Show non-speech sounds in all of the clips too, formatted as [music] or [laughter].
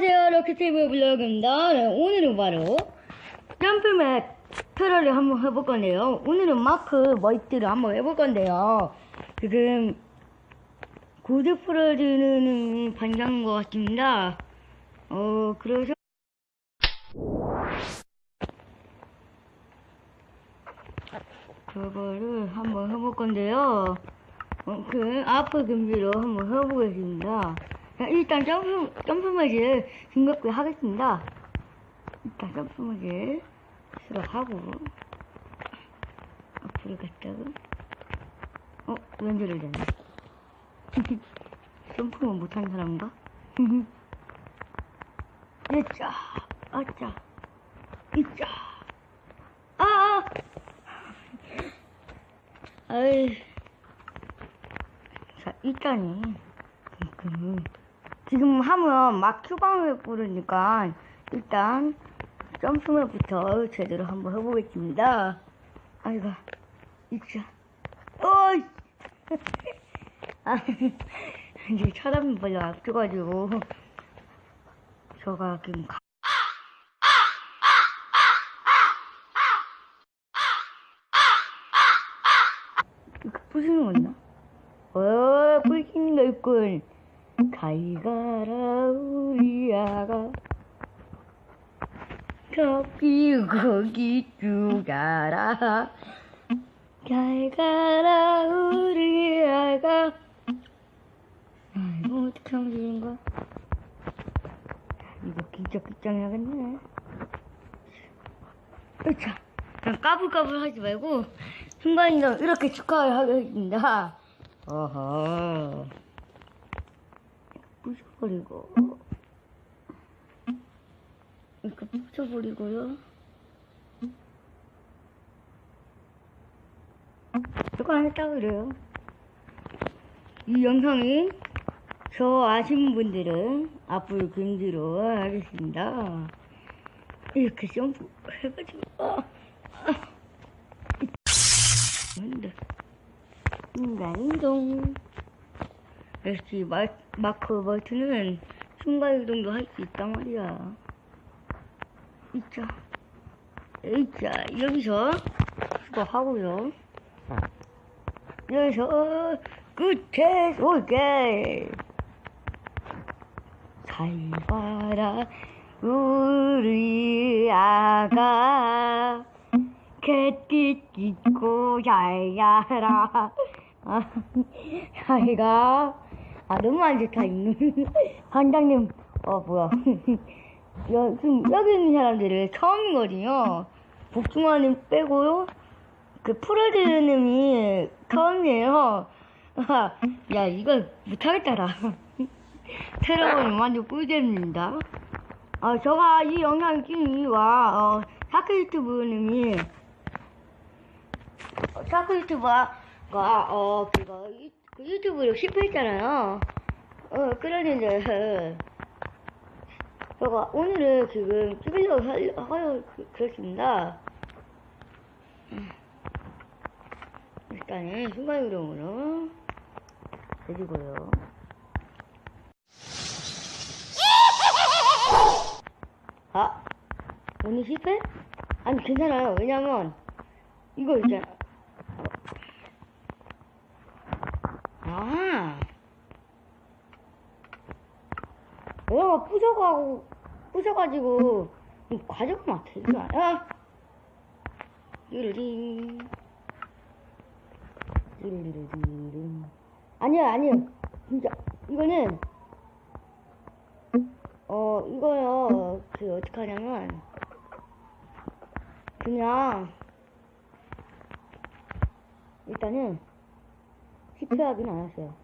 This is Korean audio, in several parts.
안녕하세요. 럭키테이블 블로그입니다. 네, 오늘은 바로 점프맵 트롤을 한번 해볼 건데요. 오늘은 마크 머이트를 한번 해볼 건데요. 지금 구두 풀어주는 반장인 것 같습니다. 어, 그래서 그거를 한번 해볼 건데요. 어, 그 앞을 금지로 한번 해보겠습니다. 자, 일단 점프, 점프머리를 등급을 하겠습니다. 일단 점프머리를 수락하고, 앞으로 갔다가, 어, 왼쪽을 되네. 점프만 못하는 사람인가? 으짜, 아짜, 이짜, 아, 아! [laughs] 아이, 자, 일단이, 지금, 지금 하면 막 휴방을 부르니까, 일단, 점프맨부터 제대로 한번 해보겠습니다. 아이고, 이차, 어이! [laughs] 아, 이제 사람이 별로 없어가지고, 저가 지금 가, 이거 부수는 거 있나? 어, 부수는 거 있군. 잘 가라, 우리 아가. 커피 거기 주가라. 잘 가라, 우리 아가. 아, 이거 어떻게 하면 되는 거야? 이거 기적기적나겠네. 으차. 그냥 까불까불 하지 말고, 순간이동 이렇게 축하를 하겠습니다. 어허. 부셔버리고. 이렇게 부셔버리고요. 이거 안 했다 그래요. 이 영상이 저 아시는 분들은 앞으로 금지로 하겠습니다. 이렇게 점프 해가지고, 아, 아. 순간이동. 역시 마, 마크 버튼은 순간이동도 할 수 있단 말이야. 있자. 있자. 여기서 수거하고요. 여기서 끝에 쏠게. 잘 봐라, 우리 아가. 개띠 찢고 잘 자라. 아, 자기가, 아, 너무 안 좋다, 이 반장님, 어, 뭐야. 여, 지금 여기 있는 사람들은 처음이거든요. 복숭아님 빼고요. 그 프로드님이 처음이에요. 아, 야, 이거 못하겠다라. 새로운 완전 꿀잼입니다. 어, 저가 이 영상 찍은 이유가, 어, 사크 유튜브님이, 어, 사크 유튜버가, 어, 그거, 유- 그 유튜브로 실패했잖아요. 어, 그러는데, 제가 오늘은 지금 찍으려고 할, 하여, 그- 그렇습니다. 음. 일단은 순간이동으로 해주고요. 아, 오늘 실패? 아니, 괜찮아요. 왜냐면, 이거 있잖아. 아. 내가 부셔가고, 부셔가지고, 이 과정만 되지 않아? 띠리링. 띠리리리링. 아니야, 아니야. 진짜, 이거는, 어, 이거요. 그, 어떻게 하냐면, 그냥, 일단은, 실패하긴 않았어요.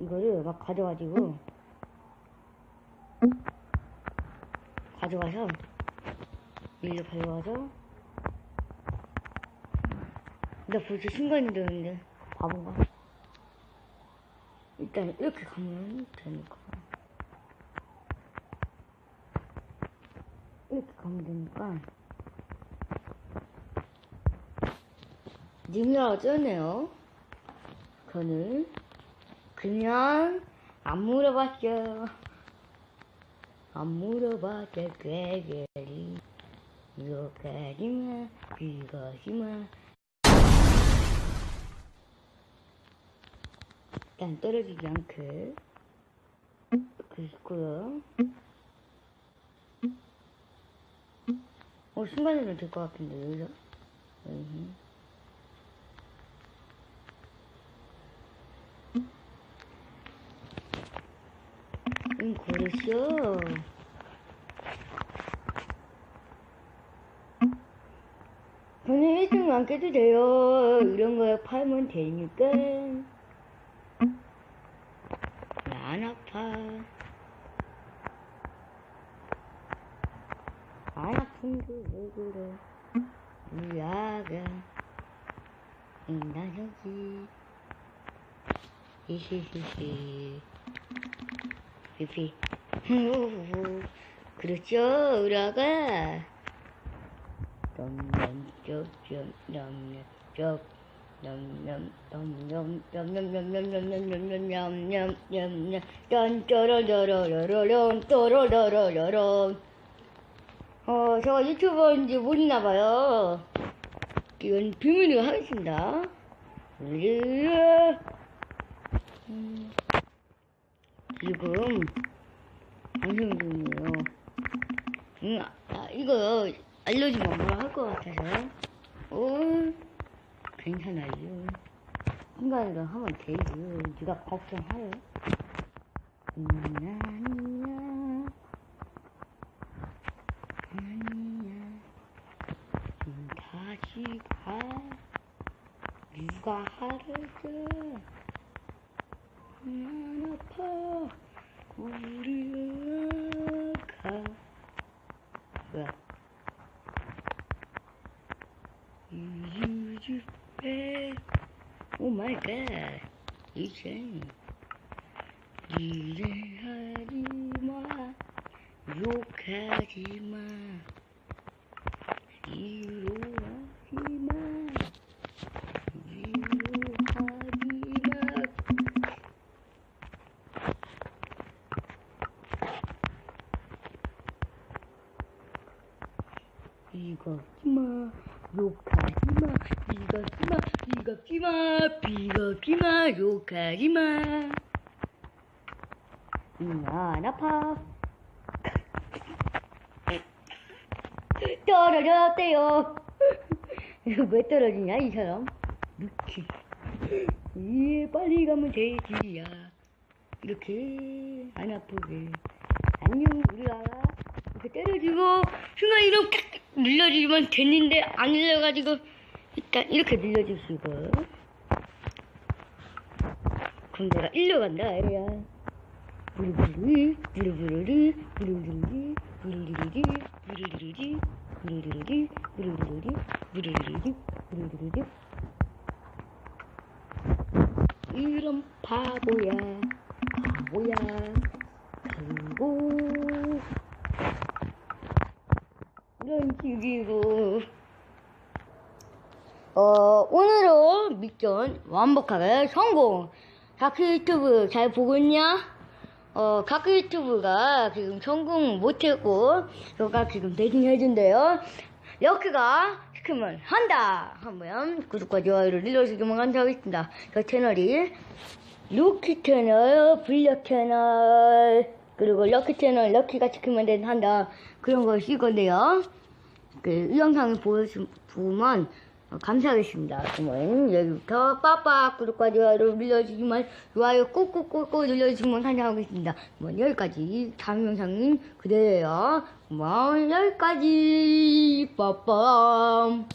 이거를 막 가져가지고, 가져가서, 일로 가져가서, 나 벌써 순간이 되는데, 바본가? 일단 이렇게 가면 되니까. 이렇게 가면 되니까. 님이랑 쩌네요. 저는 그냥 안 물어봤죠. 안 물어봐도 괴결이 욕하지마 비거지마 일단 떨어지지 않게. 그리고요 어 순간이동 될것 같은데 여기서 음. 응 그러시오. 저는 1등 안 깨도 돼요. 이런 거 팔면 되니까. 안 아파. 안 아픈데 왜 그래? 우야가 나저기 히히히히 히 히 후후후 그렇죠 우라가 어 제가 유튜버인지 모르나봐요 이건 비밀로 하겠습니다 음, 지금 방송 중이에요? 음, 아, 이거 알려주면 뭐라 할 것 같아서. 어? 괜찮아요. 순간이동 하면 되죠 네가 걱정하래 음, 아니야. 아니야. 음, 다시 가. 누가 하랬어 Yanapa Uriakava Yuju Oh my god You change Jirehadima Yokajima Yuruma 이거지마 욕하지마 이거지마 이거지마 비거지마 욕하지마. 안 아파. 떨어졌대요. 이거 왜 떨어지냐 이 사람? 미친 이 빨리 가면 되지야. 이렇게 안 아프게. 안녕 우리가 이렇게 때려주고 순간 이동 탁 눌러주면 됐는데 안 눌러가지고 일단 이렇게 눌러주시고 그럼 내가 일로 간다 애야. 부르부르리 부르부르리 부르부르리 부르르리 부르르리 부르르리 부르르리 부르르리 부르르리 이런 바보야 바보야. 그리고 이런 식이고 어 오늘은 미션 완벽하게 성공 다크 유튜브 잘 보고 있냐? 어 다크 유튜브가 지금 성공 못했고 저가 지금 대신 해준대요 럭크가 시키면 한다 하면 구독과 좋아요를 눌러주시면 감사하겠습니다 저 채널이 루키 채널, 블랙 채널, 그리고 럭키 채널, 럭키가 시키면 된 한다. 그런 걸 쓸 건데요. 그 영상을 보여주면 감사하겠습니다. 그러면 여기부터 빠빠 구독과 좋아요 눌러주시면 좋아요 꾹꾹꾹꾹 눌러주시면 환영하겠습니다. 그러 여기까지 다음 영상은 그대로예요. 그러 여기까지 빠빡